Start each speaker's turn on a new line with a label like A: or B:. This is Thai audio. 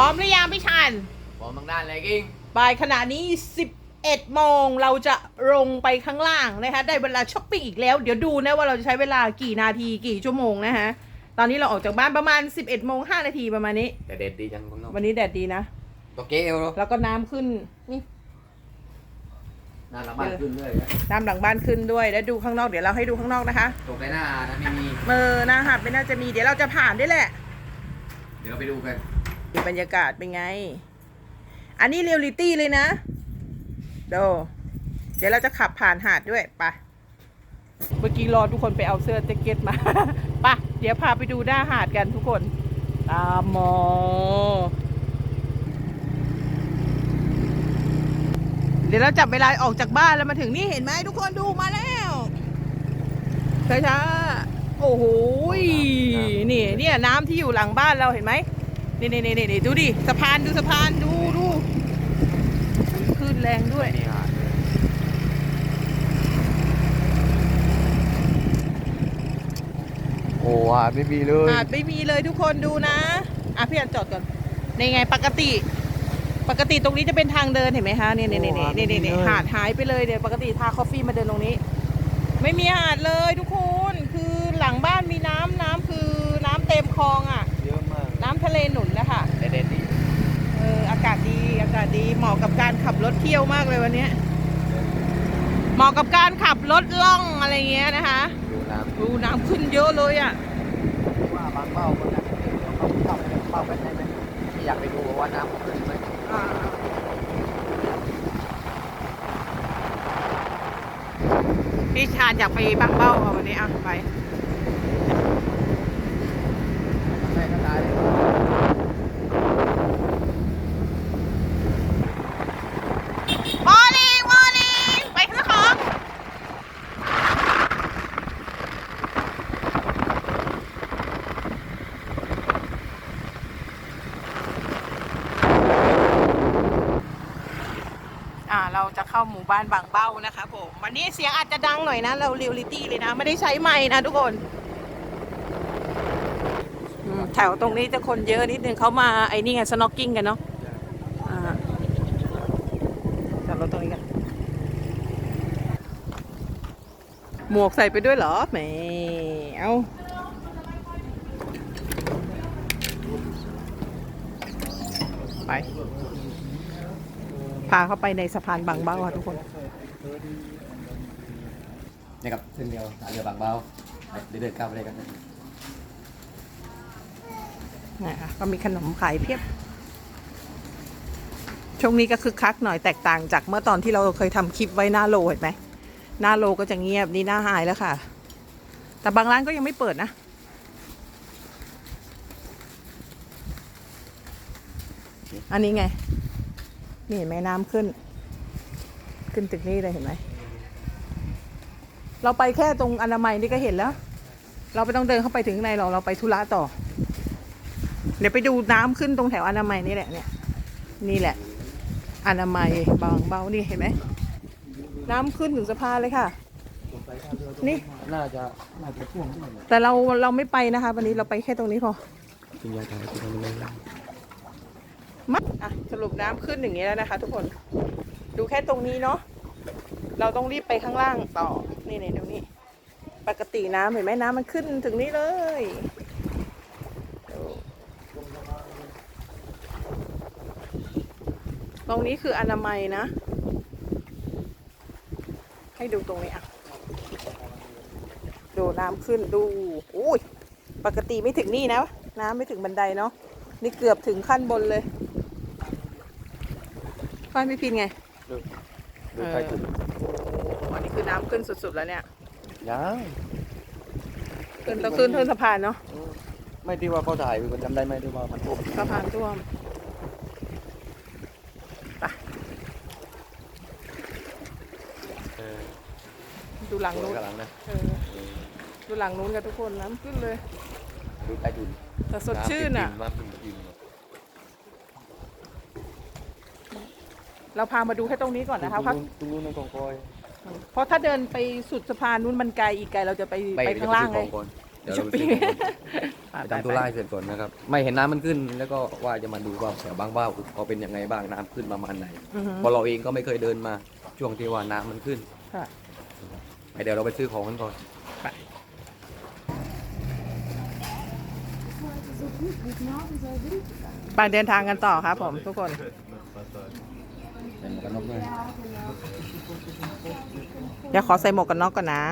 A: ร้อมหรือยังพี่ชัน
B: บอกบางด้านเลยกิ้ง
A: บ่ายขณะนี้ 11โมงเราจะลงไปข้างล่างนะคะได้เวลาช้อปปิ้งอีกแล้ว เดี๋ยวดูนะว่าเราจะใช้เวลากี่นาทีกี่ชั่วโมงนะคะตอนนี้เราออกจากบ้านประมาณ 11โมง5นาทีประมาณนี้
B: แต่เด็ดดีจังข้างนอก
A: วันนี้แดดดีนะ
B: ตัวเกล
A: แล้วก็น้ำขึ้นนี่
B: น่าละบ้านขึ้นด้วยนะ
A: น้ำหลังบ้านขึ้นด้วยแล้วดูข้างนอกเดี๋ยวเราให้ดูข้างนอกนะคะ
B: ตกในหน้านะไม่มี
A: เออหน้าหาดไม่น่าจะมีเดี๋ยวเราจะผ่านด้วยแหละ
B: เดี๋ยวไปดูกัน
A: ดูบรรยากาศเป็นไง อันนี้เรียลลิตี้เลยนะดูเดี๋ยวเราจะขับผ่านหาดด้วยไปะเมื่อกี้รอทุกคนไปเอาเสื้อแจ็คเก็ตมาปะเดี๋ยวพาไปดูหน้าหาดกันทุกคน ตามมอเดี๋ยวเราจับเวลาออกจากบ้านแล้วมาถึงนี่เห็นไหมทุกคนดูมาแล้วช้าๆโอ้โหนี่เนี่ยน้ำที่อยู่หลังบ้านเราเห็นไหม นี่นี่นี่นี่ดูดิสะพานดูสะพานดูดูคลื่นแรงด้วย
B: นี่ฮะโอ้หาดไม่มีเลย
A: หาดไม่มีเลยทุกคนดูนะอะพี่อันจอดก่อนในไงปกติ ปกติตรงนี้จะเป็นทางเดินเห็นไหมคะนี่นี่นี่นี่นี่นี่หาดหายไปเลยเดี๋ยวปกติทาคอฟฟี่มาเดินตรงนี้ ไม่มีหาดเลยทุกคนคือหลังบ้านมีน้ำน้ำคือน้ำเต็มคลองอะ ทะเลหนุนนะคะ
B: แต่เด็ดดี
A: เอออากาศดีอากาศดีเหมาะกับการขับรถเที่ยวมากเลยวันเนี้ยเหมาะกับการขับรถล่องอะไรเงี้ยนะคะ
B: ดูน้ำ
A: ดูน้ำขึ้นเยอะเลยอะ
B: ว่าบางเป้าคนนั้นเขาเข้าไปเป้าไปได้ไหมที่อยากไปดูว่าน้ำขึ้นไหม
A: พี่ชาญอยากไปบางเบ้าเอาวันนี้อะไป
B: ใช่ก็ตายเลย
A: มอร์นิ่งมอร์นิ่งไปซื้อของอ่า เข้าหมู่บ้านบางเบ้านะคะผมวันนี้เสียงอาจจะดังหน่อยนะ เราเรียลลิตี้เลยนะ ไม่ได้ใช้ไม้นะทุกคนแถวตรงนี้จะคนเยอะนิดนึงเขามาไอ้นี่ไงสโน k กิ้งกันเนาะอ่าจอดรถตรงนี้กันหมวกใส่ไปด้วยเหรอแหมเอาไป พาเข้าไปในสะพานบางเบ้าค่ะทุกคน
B: นี่ครับเส้นเดียวหาเรือบางเบาเดี๋ยวเดินข้ามไปเลยกัน
A: นะคะก็มีขนมขายเพียบ ช่วงนี้ก็คึกคักหน่อยแตกต่างจากเมื่อตอนที่เราเคยทำคลิปไว้หน้าโลเห็นไหมหน้าโลก็จะเงียบนี่หน้าหายแล้วค่ะ แต่บางร้านก็ยังไม่เปิดนะอันนี้ไง นี่เห็นไหมน้ำขึ้น ขึ้นตึกนี้เลยเห็นไหม เราไปแค่ตรงอนามัยนี่ก็เห็นแล้ว เราไม่ต้องเดินเข้าไปถึงในหรอกเราไปธุระต่อ เดี๋ยวไปดูน้ำขึ้นตรงแถวอนามัยนี่แหละเนี่ย นี่แหละ อนามัยบางเบานี่เห็นไหม น้ำขึ้นถึงสะพานเลยค่ะ นี่
B: น่าจะน่าจะพ่วง
A: แต่เราเราไม่ไปนะคะ วันนี้เราไปแค่ตรงนี้พอ
B: จริงยาถ่ายที่มันไม่ได้
A: มาอะสรุปน้ำขึ้นอย่างนี้แล้วนะคะ ทุกคน ดูแค่ตรงนี้เนาะ เราต้องรีบไปข้างล่างต่อ นี่นี่ดูนี่ปกติน้ำเห็นไหมน้ำมันขึ้นถึงนี่เลย ตรงนี้คืออนามัยนะ ให้ดูตรงนี้อะ ดูน้ำขึ้นดู อุ้ย ปกติไม่ถึงนี่นะ น้ำไม่ถึงบันไดเนาะ นี่เกือบถึงขั้นบนเลย บ้านพี่พินไง
B: ดูใครถึง
A: อันนี้คือน้ำขึ้นสุดๆแล้วเนี่ย
B: ยัง
A: ขึ้นต้องขึ้นขึ้นสะพานเนาะ
B: ไม่ที่ว่าเขาถ่ายมันจำได้ไหมที่ว่ามันท่วม
A: สะพานท่วมไป
B: เออ
A: ดูหลัง
B: ตัว
A: นู้น
B: กำลังนะ
A: เออดูหลังนู้นกันทุกคนน้ำขึ้นเลย
B: ดูใต้ดิน
A: แต่สดชื่นอะ
B: น้ำเป็นดิน
A: เราพามาดูแค่ตรงนี้ก่อนนะคะเพราะ
B: ตรงนู้นในกองกอย
A: เพราะถ้าเดินไปสุดสะพานนู้นมันไกลอีกไกลเราจะไปไปข้างล่างเลย
B: เดี๋ยว
A: ช้อ
B: เรา
A: ป
B: ไป
A: ปิ้ง
B: ซื้อของก่อน
A: ไป
B: ไปทำธุระให้เสร็จก่อนนะครับ ไม่เห็นน้ำมันขึ้น แล้วก็ว่าจะมาดูว่าแถวบางบ้าวเขาเป็นยังไงบ้างน้ำขึ้นประมาณไหน
A: อือฮึ
B: เพราะเราเองก็ไม่เคยเดินมาช่วงที่ว่าน้ำมันขึ้น
A: ค่ะ
B: ไปเดี๋ยวเราไปซื้อของกันก่อน
A: ไปเดินทางกันต่อครับผมทุกคน
B: ใส่ หมวกกันน็อกด้วย
A: เดี๋ยวขอใส่หมวกกันน็อกก่อนนะ